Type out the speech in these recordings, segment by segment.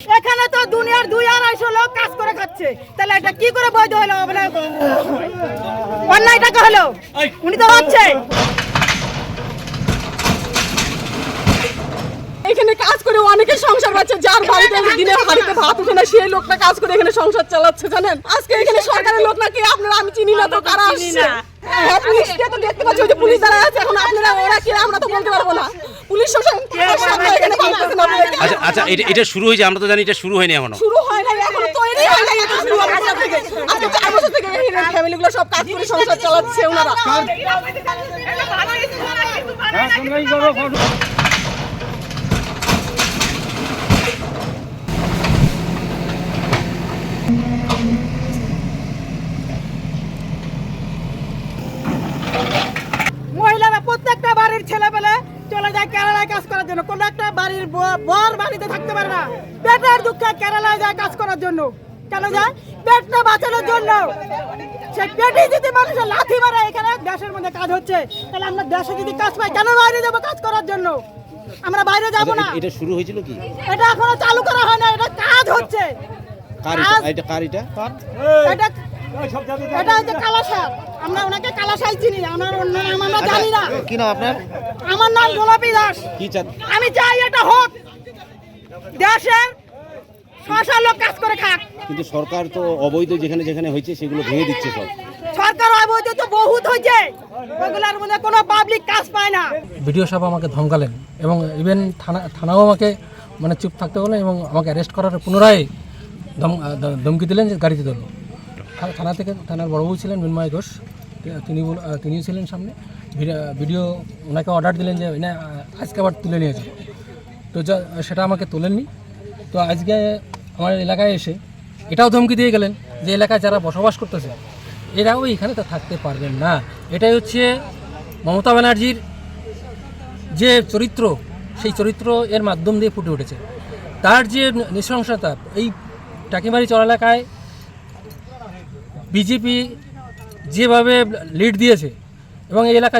এখানে তো দুনিয়ার দুই আড়াইশো লোক কাজ করে খাচ্ছে। তাহলে এটা কি করে বৈধ হলো অন্যায় টাকা হলো? উনি তো হচ্ছে। এখানে কাজ করে অনেকে সংসার পাচ্ছে যার বাড়িতে দিনে বাড়িতে ভাত উঠে না সেই লোকটা কাজ করে এখানে সংসার চালাচ্ছে জানেন? আজকে এখানে সরকারের লোক নাকি আপনারা আমি চিনি না তো কারা আসছে? হ্যাঁ পুলিশকে তো দেখতে পাচ্ছি ওই যে পুলিশ দাঁড়ায় আছে এখন আপনারা ওরা কি আমরা তো বলতে পারব না। আপনারা এখানে আচ্ছা আচ্ছা এটা এটা শুরু হয়েছে আমরা তো জানি এটা শুরু হয়নি এখনও। শুরু হয় এখনও তৈরি হয় এটা শুরু থেকে আজকে চার বছর থেকে ফ্যামিলিগুলো সব কাজ করে সংসার চালাচ্ছে ওনারা। মহিলারা প্রত্যেকটা বাড়ির ছেলে পেলে চলে যায় কেরালায় কাজ করার জন্য। কোন একটা বাড়ির বর বাড়িতে থাকতে পারে না। পেটের দুঃখে কেরালায় যায় কাজ করার জন্য। কেন যায়? পেটটা বাঁচানোর জন্য। সেই পেটে যদি মানুষের লাথি মারে এখানে দেশের মধ্যে কাজ হচ্ছে। তাহলে আমরা দেশে যদি কাজ পাই কেন বাইরে যাব কাজ করার জন্য? আমরা বাইরে যাব না। এটা শুরু হয়েছিল কি? এটা এখনও চালু করা হয় না এটা কাজ হচ্ছে। কার এটা? কার এটা? এটা এটা হচ্ছে কালাসার। আমরা ওনাকে কালাসাই চিনি আমার অন্য নাম আমরা জানি না। কি নাম আপনার? আমার নাম গোলাপী দাস। কি চান? আমি চাই এটা হোক। দেশের শশা লোক কাজ করে খাক। কিন্তু সরকার তো অবৈধ যেখানে যেখানে হয়েছে সেগুলো ভেঙে দিচ্ছে সব। সরকার অবৈধ তো বহুত হয়েছে। ওগুলোর মধ্যে কোনো পাবলিক কাজ পায় না। বিডিও সাহেব আমাকে ধমকালেন এবং ইভেন থানা থানাও আমাকে মানে চুপ থাকতে বললেন এবং আমাকে অ্যারেস্ট করার পুনরায় ধম ধমকি দিলেন যে গাড়িতে ধরলো থানা থেকে থানার বড়বাবু ছিলেন মৃন্ময় ঘোষ। তিনি তিনিও ছিলেন সামনে। ভিডিও- ওনাকে অর্ডার দিলেন যে, না, আজকে আবার তুলে নিয়ে যাব তো যা সেটা আমাকে তোলেননি। তো আজকে আমার এলাকায় এসে এটাও ধমকি দিয়ে গেলেন যে, এলাকায় যারা বসবাস করতেছে, এরাও এখানে তো থাকতে পারবেন না। এটাই হচ্ছে মমতা ব্যানার্জির যে চরিত্র, সেই চরিত্র এর মাধ্যম দিয়ে ফুটে উঠেছে। তার যে নৃশংসতা, এই টাকিমারি চর এলাকায় বিজেপি যেভাবে লিড দিয়েছে এবং এই এলাকা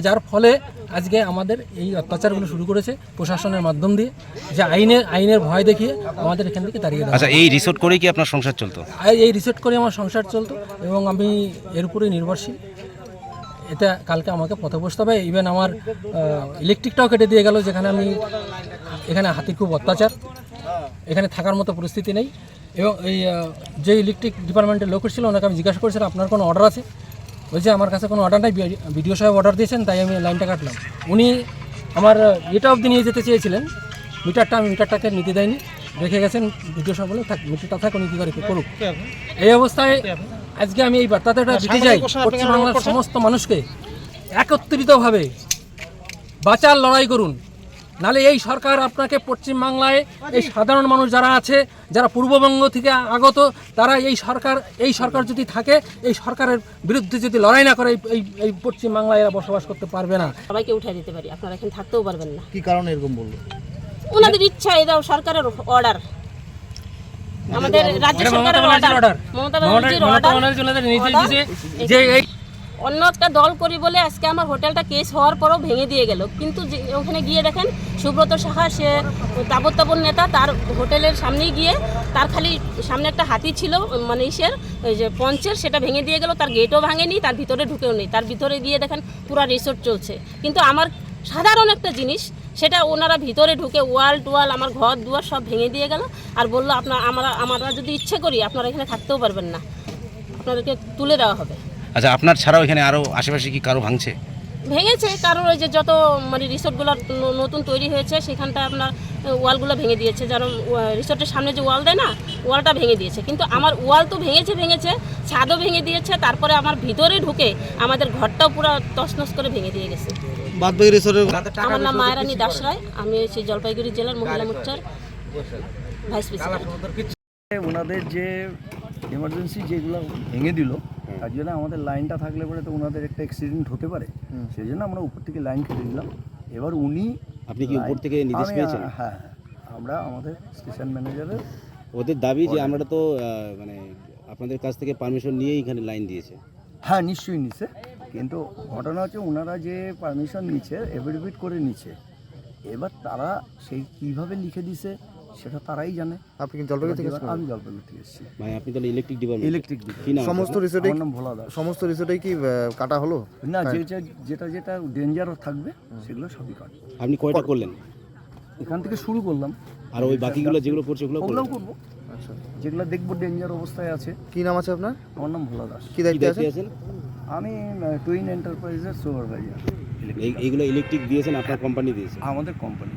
যার ফলে আজকে আমাদের এই অত্যাচারগুলো শুরু করেছে প্রশাসনের মাধ্যম দিয়ে যে আইনের আইনের ভয় দেখিয়ে আমাদের এখান থেকে তাড়িয়ে দেওয়া আচ্ছা এই রিসোর্ট করেই কি আপনার সংসার চলতো? এই- রিসোর্ট করে আমার সংসার চলতো এবং আমি এর উপরেই নির্ভরশীল। এটা কালকে আমাকে পথে বসতে হবে। ইভেন আমার ইলেকট্রিকটাও কেটে দিয়ে গেল যেখানে আমি এখানে হাতির খুব অত্যাচার। এখানে থাকার মতো পরিস্থিতি নেই। এবং এই যে ইলেকট্রিক ডিপার্টমেন্টের লোক ছিল ওনাকে আমি জিজ্ঞাসা করেছিলাম আপনার কোনো অর্ডার আছে? বলছে আমার কাছে কোনো অর্ডার নাই বিডিও সাহেব অর্ডার দিয়েছেন তাই আমি লাইনটা কাটলাম। উনি আমার এটা অবধি নিয়ে যেতে চেয়েছিলেন। মিটারটা আমি মিটারটাকে নিতে দেয়নি রেখে গেছেন ভিডিও সাহেব বলে থাক মিটারটা থাক উনি কী করে করুক এই অবস্থায় আজকে আমি এই বার্তাটা দিতে চাই পশ্চিমবাংলার সমস্ত মানুষকে একত্রিতভাবে বাঁচার লড়াই করুন। নালে এই সরকার আপনাকে পশ্চিমবাংলায় এই সাধারণ মানুষ যারা আছে যারা পূর্ববঙ্গ থেকে আগত তারা এই সরকার এই সরকার যদি থাকে এই সরকারের বিরুদ্ধে যদি লড়াই না করে এই- এই পশ্চিমবাংলায় এরা বসবাস করতে পারবে না। সবাইকে উঠাই দিতে পারি আপনারা এখানে থাকতেও পারবেন না। কি কারণে এরকম বলল? ওনাদের ইচ্ছা এটাও সরকারের অর্ডার আমাদের রাজ্য সরকারের অর্ডার মমতা মমতা ব্যানার্জির মমতা অর্ডার ব্যানার্জি ওনাদের নির্দেশ যে এই অন্য একটা দল করি বলে আজকে আমার হোটেলটা কেস হওয়ার পরও ভেঙে দিয়ে গেল। কিন্তু ওখানে গিয়ে দেখেন, সুব্রত সাহা, সে তাবর নেতা, তার হোটেলের সামনেই গিয়ে তার খালি সামনে একটা হাতি ছিল মানে ইসের যে পঞ্চের, সেটা ভেঙে দিয়ে গেল, তার গেটও ভাঙেনি, তার ভিতরে ঢুকেও নেই। তার ভিতরে গিয়ে দেখেন পুরো রিসোর্ট চলছে। কিন্তু আমার সাধারণ একটা জিনিস, সেটা ওনারা ভিতরে ঢুকে ওয়াল টোয়াল, আমার ঘর দুয়ার সব ভেঙে দিয়ে গেল আর বলল, আপনার, আমরা আমরা যদি ইচ্ছে করি, আপনারা এখানে থাকতেও পারবেন না। আপনাদেরকে তুলে দেওয়া হবে। আচ্ছা আপনার ছাড়াও এখানে আরও আশেপাশে কি কারও ভাঙছে? ভেঙেছে কারণ ওই যে যত মানে রিসোর্টগুলো নতুন তৈরি হয়েছে সেখানটা আপনার ওয়ালগুলো ভেঙে দিয়েছে। যেমন রিসোর্টের সামনে যে ওয়াল দেয় না ওয়ালটা ভেঙে দিয়েছে। কিন্তু আমার ওয়াল তো ভেঙেছে ভেঙেছে ছাদও ভেঙে দিয়েছে তারপরে আমার ভিতরে ঢুকে আমাদের ঘরটাও পুরো তছনছ করে ভেঙে দিয়ে গেছে। আমার নাম মায়ারানী দাসরায় আমি হচ্ছে জলপাইগুড়ি জেলার মহিলা মোর্চার ভাইস প্রেসিডেন্ট। ওনাদের যে এমার্জেন্সি যেগুলো ভেঙে দিল তার জন্য আমাদের লাইনটা থাকলে পরে তো ওনাদের একটা অ্যাক্সিডেন্ট হতে পারে। সেই জন্য আমরা উপর থেকে লাইন কেটে দিলাম। এবার উনি আপনি কি উপর থেকে নির্দেশ পেয়েছেন? হ্যাঁ হ্যাঁ। আমরা আমাদের স্টেশন ম্যানেজারের ওদের দাবি যে আমরা তো মানে আপনাদের কাছ থেকে পারমিশন নিয়ে এখানে লাইন দিয়েছে। হ্যাঁ নিশ্চয়ই নিচ্ছে কিন্তু ঘটনা হচ্ছে ওনারা যে পারমিশন নিচ্ছে এফিডেভিট করে নিচ্ছে এবার তারা সেই কীভাবে লিখে দিছে সেটা তারাই জানে। আপনি কি জলপাইগুড়ি থেকে এসেছেন? আমি জলপাইগুড়ি থেকে এসেছি। মানে আপনি তাহলে ইলেকট্রিক ডিপার্টমেন্ট ইলেকট্রিক কি নাম সমস্ত রিসোর্টে আমার নাম ভোলা দাস। সমস্ত রিসোর্টেই কি আহ, কাটা হলো? না যেটা যেটা যেটা ডেঞ্জার থাকবে সেগুলো সবই কাটবো আপনি কয়টা করলেন? এখান থেকে শুরু করলাম। আর ওই বাকিগুলো যেগুলো পড়ছে ওগুলো ওগুলোও করলেন? করব। আচ্ছা। যেগুলো দেখব ডেঞ্জার অবস্থায় আছে। কি নাম আছে আপনার? আমার নাম ভোলা দাস। কি কি দায়িত্বে দায়িত্বে আছেন? আছেন? আমি টুইন এন্টারপ্রাইজের সুপারভাইজার এই- এইগুলো ইলেকট্রিক দিয়েছেন আপনার কোম্পানি দিয়েছে আমাদের কোম্পানি